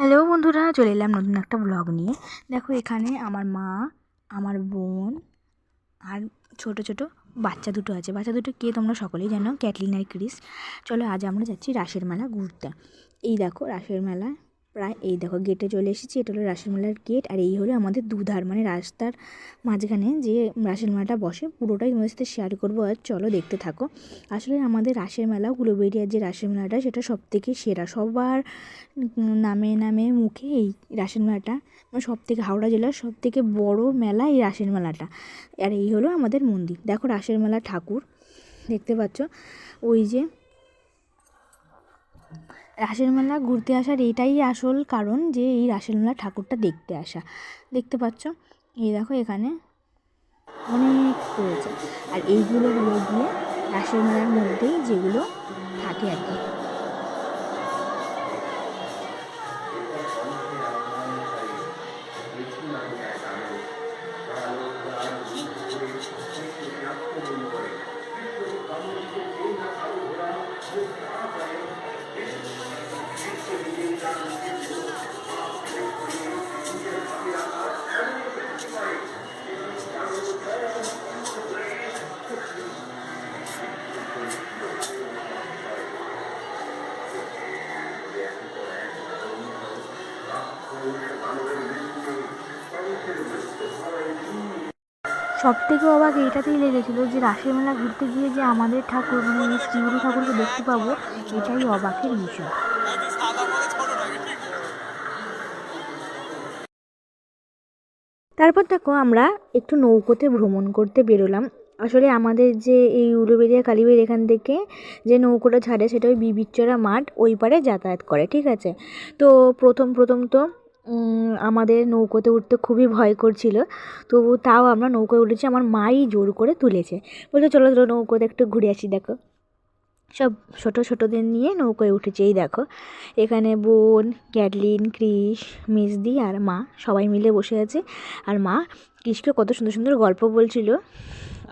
Hello বন্ধুরা, চলে এলাম নতুন একটা ব্লগ নিয়ে। দেখো এখানে আমার মা, আমার বোন আর ছোট ছোট বাচ্চা দুটো আছে। বাচ্চা দুটো কে তোমরা সকলেই জানো, ক্যাটলিন আর ক্রিস। চলো আজ আমরা যাচ্ছি রাসের মেলা ঘুরতে। এই দেখো রাসের মেলা প্রায় এই দেখো গেটে চলে এসেছি, এটা হলো রাসের মেলার গেট আর এই হলো আমাদের দুধার মানে রাস্তার মাঝখানে যে রাসের মেলাটা বসে, পুরোটাই তোমাদের সাথে শেয়ার করব। আর চলো দেখতে থাকো। আসলে আমাদের রাসের মেলা উলুবেড়িয়ার যে রাসের মেলাটা, সেটা সব থেকে সেরা। সবার নামে নামে মুখে এই রাসের মেলাটা মানে সব থেকে হাওড়া জেলার সব থেকে বড় মেলা এই রাসের মেলাটা। আর এই হলো আমাদের মন্দির। দেখো রাসের মেলা ঠাকুর, দেখতে পাচ্ছ? ওই যে রাসের মেলা ঘুরতে আসার এটাই আসল কারণ যে এই রাসের মেলা ঠাকুরটা দেখতে আসা। দেখতে পাচ্ছ? এই দেখো এখানে অনেক রয়েছে। আর এইগুলো হলো গিয়ে রাসের মেলার মধ্যেই যেগুলো থাকে আর কি। সব থেকে অবাক এইটাতেই লেগেছিল যে রাসের মেলা ঘুরতে গিয়ে যে আমাদের ঠাকুর মানে এই শ্রীগুরু ঠাকুরকে দেখতে পাবো, এটাই অবাকের বিষয়। তারপর দেখো আমরা একটু নৌকোতে ভ্রমণ করতে বেরোলাম। আসলে আমাদের যে এই উলুবেড়িয়া কালীবাড়ির এখান থেকে যে নৌকোটা ছাড়ে সেটা ওই বিবিচরা মাঠ ওই পারে যাতায়াত করে, ঠিক আছে? তো প্রথম প্রথম তো আমাদের নৌকোতে উঠতে খুবই ভয় করছিল। তবু তাও আমরা নৌকোয় উঠেছি, আমার মাই জোর করে তুলেছে। বলছে, চলো চলো, নৌকোতে একটু ঘুরে আসি, দেখো। সব ছোটো ছোটোদের নিয়ে নৌকোয় উঠেছে, এই দেখো। এখানে বোন, ক্যাটলিন ক্রিস মিসদি আর মা সবাই মিলে বসে আছে। আর মা ক্রিসকে কত সুন্দর সুন্দর গল্প বলছিল।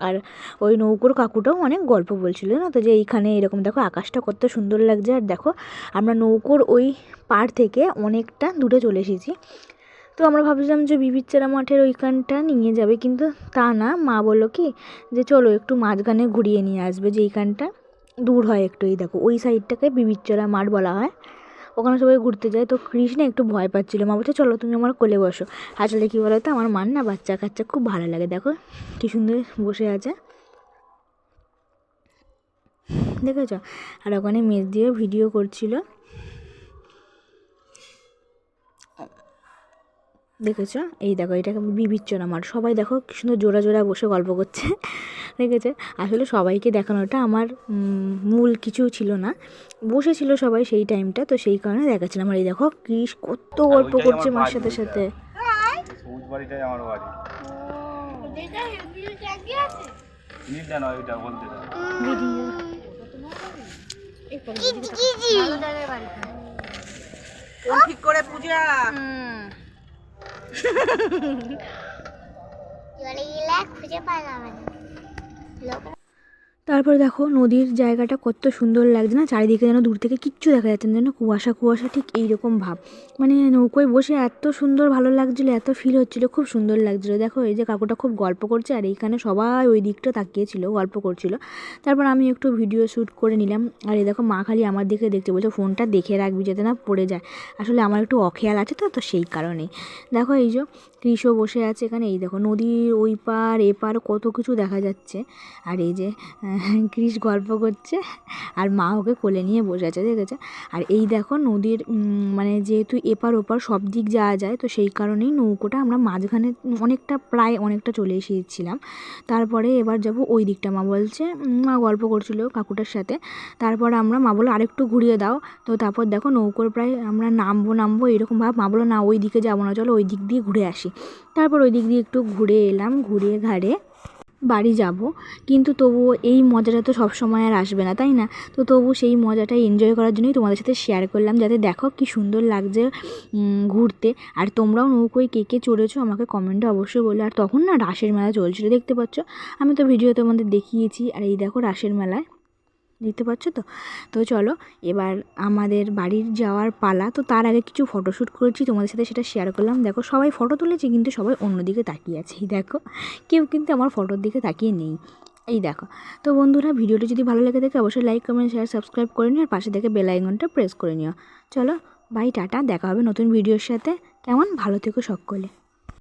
আর ওই নৌকোর কাকুটাও অনেক গল্প বলছিল না তো? যে এইখানে এরকম দেখো আকাশটা কত সুন্দর লাগছে। আর দেখো, আমরা নৌকোর ওই পাড় থেকে অনেকটা দূরে চলে এসেছি। তো আমরা ভাবছিলাম যে বিবিচারা মাঠের ওইখানটা নিয়ে যাবে, কিন্তু তা না। মা বলল কি, যে চলো একটু মাঝখানে ঘুরিয়ে নিয়ে আসবে যে এইখানটা দূর হয় একটু। এই দেখো, ওই সাইডটাকে বিবিচরা মাঠ বলা হয়। ওখানে সবাই ঘুরতে যায়। তো কৃষ্ণ একটু ভয় পাচ্ছিলো। মা বলছে, চলো তুমি আমার কোলে বসো। আসলে কী বলো তো আমার মান না বাচ্চা কাচ্চা খুব ভালো লাগে। দেখো কী সুন্দর বসে আছে। দেখেছ? আর ওখানে মেজ দিয়ে ভিডিও করছিল। দেখেছ? এই দেখো, এটাকে বিবিচ্ছন আমার। সবাই দেখো কি সুন্দর জোড়া জোড়া বসে গল্প করছে। দেখেছে আসলে সবাইকে দেখানোটা আমার মূল কিছু ছিল না। বসেছিল সবাই সেই টাইমটা তো সেই কারণে দেখাচ্ছিলাম। আর এই দেখো কৃষ কত গল্প করছে মার সাথে সাথে। সবুজ বাড়িটাই আমার বাড়ি। নিতে নয় ওইটা বলতে দাও ভিডিও ঠিক করে পূজা? খুঁজে পাওয়া যাবে না লোক তারপর দেখো নদীর জায়গাটা কত সুন্দর লাগছে না? চারিদিকে যেন দূর থেকে কিচ্ছু দেখা যাচ্ছে না, যেন কুয়াশা কুয়াশা ঠিক এইরকম ভাব। মানে নৌকোয় বসে এত সুন্দর ভালো লাগছিল, এত ফিল হচ্ছিল, খুব সুন্দর লাগছিল। দেখো এই যে কাকুটা খুব গল্প করছে আর এইখানে সবাই ওই দিকটা তাকিয়েছিল, গল্প করছিল। তারপর আমি একটু ভিডিও শ্যুট করে নিলাম। আর এই দেখো মা খালি আমার দিকে দেখতে বলছে, ফোনটা দেখে রাখবি যাতে না পড়ে যায়। আসলে আমার একটু অখেয়াল আছে তো তো সেই কারণেই। দেখো এই যে কৃষও বসে আছে এখানে, এই দেখো নদীর ওই পার এপার কত কিছু দেখা যাচ্ছে। আর এই যে কৃষ গল্প করছে আর মা ওকে কোলে নিয়ে বসে আছে, দেখেছে? আর এই দেখো নদীর মানে যেহেতু এপার ওপার সব দিক যাওয়া যায়, তো সেই কারণেই নৌকোটা আমরা মাঝখানে অনেকটা প্রায় অনেকটা চলে এসেছিলাম। তারপরে এবার যাব ওই দিকটা, মা বলছে মা গল্প করছিল কাকুটার সাথে। তারপর আমরা, মা বলো আরেকটু ঘুরিয়ে দাও। তো তারপর দেখো নৌকোর প্রায় আমরা নামবো নামবো, এরকম ভাব, মা বলো না, ওই দিকে যাব না, চলো ওই দিক দিয়ে ঘুরে আসি। তারপর ওই দিক দিয়ে একটু ঘুরে এলাম ঘুরে ঘাড়ে বাড়ি যাব। কিন্তু তবুও এই মজাটা তো সব সময় আর আসবে না, তাই না? তো তবু সেই মজাটা এনজয় করার জন্যই তোমাদের সাথে শেয়ার করলাম। যাতে দেখো কি সুন্দর লাগছে ঘুরতে। আর তোমরাও নৌকোয় কে কে চড়েছো আমাকে কমেন্টে অবশ্যই বলো। আর তখন না রাসের মেলা চলছিল, দেখতে পাচ্ছ? আমি তো ভিডিও তোমাদের দেখিয়েছি। আর এই দেখো রাসের মেলায় দেখতে পাচ্ছ তো? তো চলো, এবার আমাদের বাড়ির যাওয়ার পালা। তো তার আগে কিছু ফটোশ্যুট করেছি, তোমাদের সাথে সেটা শেয়ার করলাম। দেখো, সবাই ফটো তুলেছে, কিন্তু সবাই অন্যদিকে তাকিয়ে আছে। দেখো, কেউ কিন্তু আমার ফটোর দিকে তাকিয়ে নেই। এই দেখো, তো বন্ধুরা, ভিডিওটি যদি ভালো লেগে থাকে, অবশ্যই লাইক কমেন্ট শেয়ার সাবস্ক্রাইব করে নিও, আর পাশে থেকে বেল আইকনটা প্রেস করে নিও। চলো বাই টাটা, দেখা হবে নতুন ভিডিওর সাথে। কেমন? ভালো থেকো সকলে।